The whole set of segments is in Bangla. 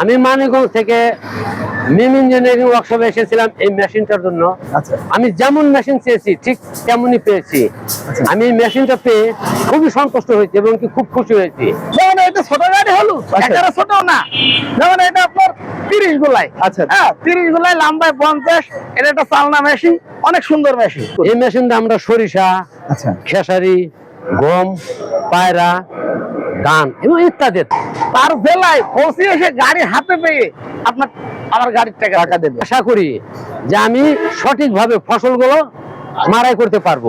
আমি মানিকগঞ্জ থেকে মিম ইঞ্জিনিয়ারিং ওয়ার্কশপে এসেছিলাম এই মেশিনটার জন্য। আচ্ছা। আমি যেমন মেশিন চেয়েছি ঠিক তেমনই পেয়েছি। আচ্ছা। আমি এই মেশিনটা পেয়ে খুবই সন্তুষ্ট হয়েছি এবং কি খুব খুশি হয়েছি। যেমন এটা ছোট গাড়ি হলো আচ্ছা। একেবারে ছোট না। যেমন এটা আপনার তিরিশ গোলাই। আচ্ছা। হ্যাঁ তিরিশ গোলাই লম্বায় পঞ্চাশ এটা একটা চালনা মেশিন অনেক সুন্দর মেশিন এই মেশিনটা আমরা সরিষা আচ্ছা। খেসারি গম পায়রা ধান এবং ইত্যাদি। তার পৌঁছে এসে গাড়ি হাতে পেয়ে আপনার আমার গাড়ির টাকা টাকা দেবে। আশা করি যে আমি সঠিকভাবে ফসলগুলো মারাই করতে পারব।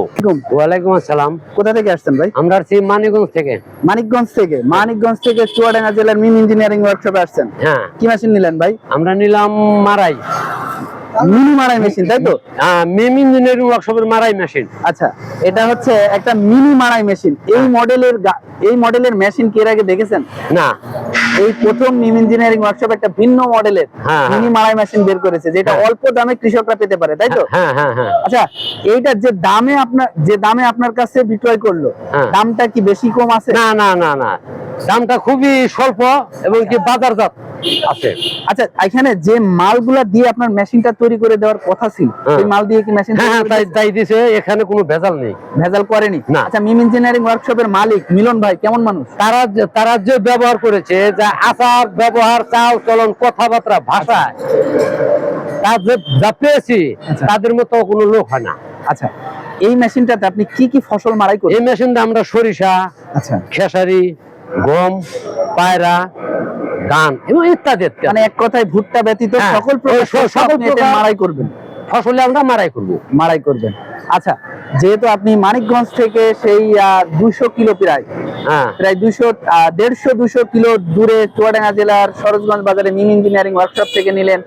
ওয়ালাইকুম আসসালাম। কোথা থেকে আসছেন ভাই? আমরা আসছি মানিকগঞ্জ থেকে। মানিকগঞ্জ থেকে। মানিকগঞ্জ থেকে চুয়াডাঙ্গা জেলার মিন ইঞ্জিনিয়ারিং ওয়ার্কশপে আসছেন। হ্যাঁ। কি মেশিন নিলেন ভাই? আমরা নিলাম মারাই। মিনি মারাই মেশিন তাই তো? হ্যাঁ মিম ইঞ্জিনিয়ারিং ওয়ার্কশপের মারাই মেশিন আচ্ছা এটা হচ্ছে একটা মিনি মারাই মেশিন এই মডেলের এই মডেলের মেশিন কি এর আগে দেখেছেন? না। এই প্রথম মিম ইঞ্জিনিয়ারিং ওয়ার্কশপ একটা ভিন্ন মডেলের হ্যাঁ, মিনি মারাই মেশিন বের করেছে যেটা হ্যাঁ। অল্প দামে কৃষকরা পেতে পারে তাই তো? হ্যাঁ হ্যাঁ হ্যাঁ আচ্ছা এইটা যে দামে আপনার যে দামে আপনার কাছে বিক্রয় করল হ্যাঁ। দামটা কি বেশি কম আছে? না না না না। দামটা খুবই স্বল্প এবং কি বাজারজাত। আছে। আচ্ছা এখানে যে মালগুলা দিয়ে আপনার মেশিনটা তৈরি করে দেওয়ার কথা ছিল হ্যাঁ। সেই মাল দিয়ে কি মেশিন হ্যাঁ হ্যাঁ তাই তাই দিছে এখানে কোনো ভেজাল নেই। ভেজাল করেনি। আচ্ছা মিম ইঞ্জিনিয়ারিং ওয়ার্কশপের মালিক মিলন ভাই কেমন মানুষ? তারা তারা যে ব্যবহার করেছে যে আচার ব্যবহার চাল চলন কথাবার্তা ভাষা তা যে- পেয়েছি আচ্ছা। তাদের মতো কোনো লোক হয় না। আচ্ছা এই মেশিনটাতে আপনি কি কি ফসল মারাই করেন? এই মেশিনটা আমরা সরিষা আচ্ছা। খেসারি গম পায়রা ধান এবং ইত্যাদি। মানে এক কথায় ভুট্টা ব্যতীত হ্যাঁ, সকল প্রকার সকল মারাই করবেন ফসলে আমরা মারাই করব। মারাই করবেন। আচ্ছা যেহেতু আপনি মানিকগঞ্জ থেকে সেই দুশো কিলো প্রায় হ্যাঁ। প্রায় দুশো দেড়শো দুশো কিলো দূরে চুয়াডাঙ্গা জেলার সরোজগঞ্জ বাজারে মিনি ইঞ্জিনিয়ারিং ওয়ার্কশপ থেকে নিলেন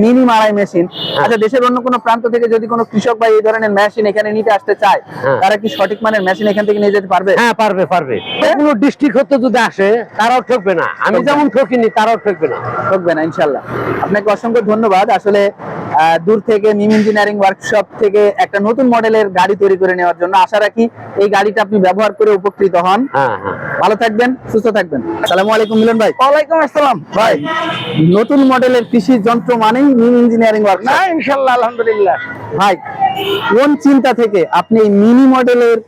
মিনি মারাই মেশিন আচ্ছা দেশের অন্য কোনো প্রান্ত থেকে যদি কোনো কৃষক বা এই ধরনের মেশিন এখানে নিতে আসতে চায় হ্যাঁ। তারা কি সঠিক মানের মেশিন এখান থেকে নিয়ে যেতে পারবে? হ্যাঁ পারবে পারবে। কোনো ডিস্ট্রিক্ট হতে যদি আসে তারাও ঠকবে না। আমি যেমন ঠকিনি তারাও ঠকবে না। ঠকবে না ইনশাল্লাহ। আপনাকে অসংখ্য ধন্যবাদ। আসলে দূর থেকে মিম ইঞ্জিনিয়ারিং ওয়ার্কশপ থেকে একটা নতুন মডেলের গাড়ি তৈরি করে নেওয়ার জন্য আশা রাখি এই গাড়িটা আপনি ব্যবহার করে উপকৃত হন। হ্যাঁ হ্যাঁ। ভালো থাকবেন সুস্থ থাকবেন। আসসালামু আলাইকুম মিলন ভাই। ওয়ালাইকুম আসসালাম। ভাই নতুন মডেলের কৃষি যন্ত্র মানেই মিম ইঞ্জিনিয়ারিং ওয়ার্ক না ইনশাল্লাহ আলহামদুলিল্লাহ। ভাই কোন চিন্তা থেকে আপনি এই মিনি মডেলের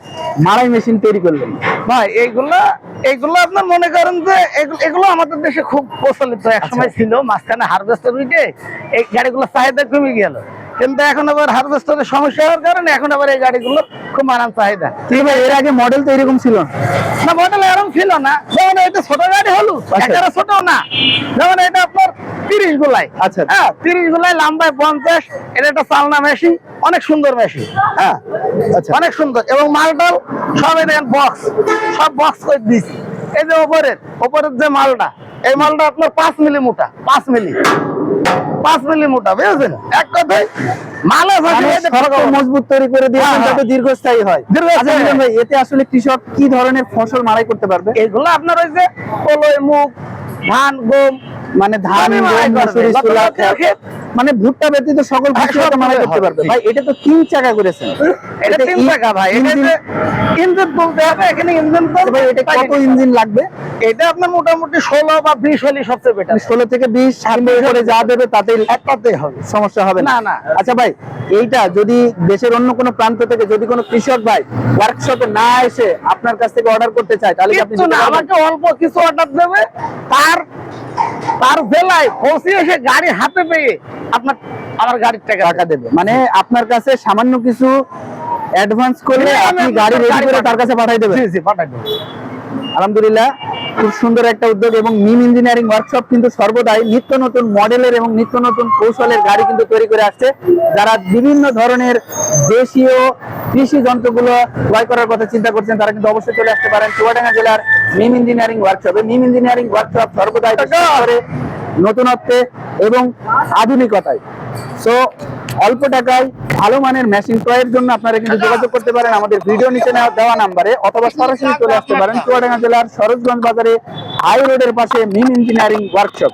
মারাই মেশিন তৈরি করলেন? ভাই এইগুলো এইগুলো আপনার মনে করেন যে এগুলো- এগুলো আমাদের দেশে খুব প্রচলিত। এক সময় ছিল মাঝখানে হারভেস্টার উইকে এই গাড়িগুলো চাহিদা কমে গেল। কিন্তু এখন আবার হারভেস্টারের সমস্যা হওয়ার কারণে এখন আবার এই গাড়িগুলো খুব আরাম চাহিদা। ঠিক ভাই এর আগে মডেল তো এরকম ছিল। না। মডেল এরকম ছিল না। যেমন এটা ছোট গাড়ি হলো আচ্ছা। একেবারে ছোট না। যেমন এটা আপনার তিরিশ গোলাই। আচ্ছা। হ্যাঁ তিরিশ গোলাই লম্বায় পঞ্চাশ এটা একটা চালনা মেশিন অনেক সুন্দর মেশিন হ্যাঁ আচ্ছা। অনেক সুন্দর। এবং মালটাল সব দেখেন বক্স সব বক্স করে দিছি এই যে ওপরের ওপরের যে মালটা এই মালটা আপনার পাঁচ মিলি মোটা পাঁচ মিলি। পাঁচ মিলি মোটা বুঝেছেন? এক কথায় মালে মানে মজবুত তৈরি করে দিয়েছেন হ্যাঁ, হ্যাঁ। যাতে দীর্ঘস্থায়ী হয়। দীর্ঘস্থায়ী। আচ্ছা মিলন হয়। ভাই এতে আসলে কৃষক কি ধরনের ফসল মারাই করতে পারবে? এগুলো আপনার ওই যে কলই মুখ ধান গম মানে ধান মানে ভুট্টা ব্যতীত সকল হ্যাঁ, মারাই করতে পারবে। ভাই এটা তো তিন চাকা করেছেন। এটা তিন টাকা ভাই ইঞ্জিন- তুলতে হবে এখানে ইঞ্জিন আচ্ছা ভাই এটা কত ইঞ্জিন লাগবে? এটা আপনার মোটামুটি ষোলো বা বিশ হলে সবচেয়ে বেটার ষোলো থেকে বিশ উপরে যা দেবে হবে। সমস্যা হবে না। না। আচ্ছা ভাই এইটা যদি দেশের অন্য কোনো প্রান্ত থেকে যদি কোনো কৃষক ভাই ওয়ার্কশপে না এসে আপনার কাছ থেকে অর্ডার করতে চায় তাহলে আপনি? আমাকে অল্প কিছু অর্ডার দেবে তার তার পৌঁছে এসে গাড়ি হাতে পেয়ে আপনার আমার গাড়ির টাকা টাকা দেবে। মানে আপনার কাছে সামান্য কিছু অ্যাডভান্স করলে আপনি গাড়ি রেডি করে তার কাছে পাঠিয়ে দেবেন। জি জি পাঠাই দেবো। আলহামদুলিল্লাহ খুব সুন্দর একটা উদ্যোগ এবং মিম ইঞ্জিনিয়ারিং ওয়ার্কশপ কিন্তু সর্বদাই নিত্য নতুন মডেলের এবং নিত্য নতুন কৌশলের গাড়ি কিন্তু তৈরি করে আসছে। যারা বিভিন্ন ধরনের দেশীয় কৃষি যন্ত্রগুলো ক্রয় করার কথা চিন্তা করছেন তারা কিন্তু অবশ্যই চলে আসতে পারেন চুয়াডাঙ্গা জেলার মিম ইঞ্জিনিয়ারিং ওয়ার্কশপে মিম ইঞ্জিনিয়ারিং ওয়ার্কশপ সর্বদাই নতুনত্বে এবং আধুনিকতায়। সো অল্প টাকায় ভালো মানের মেশিন ক্রয়ের জন্য আপনারা কিন্তু যোগাযোগ করতে পারেন। আমাদের ভিডিও নিচে নেওয়া- দেওয়া নাম্বারে অথবা সরাসরি চলে আসতে পারেন চুয়াডাঙ্গা জেলার সরোজগঞ্জ বাজারে হাই রোডের পাশে মিম ইঞ্জিনিয়ারিং ওয়ার্কশপ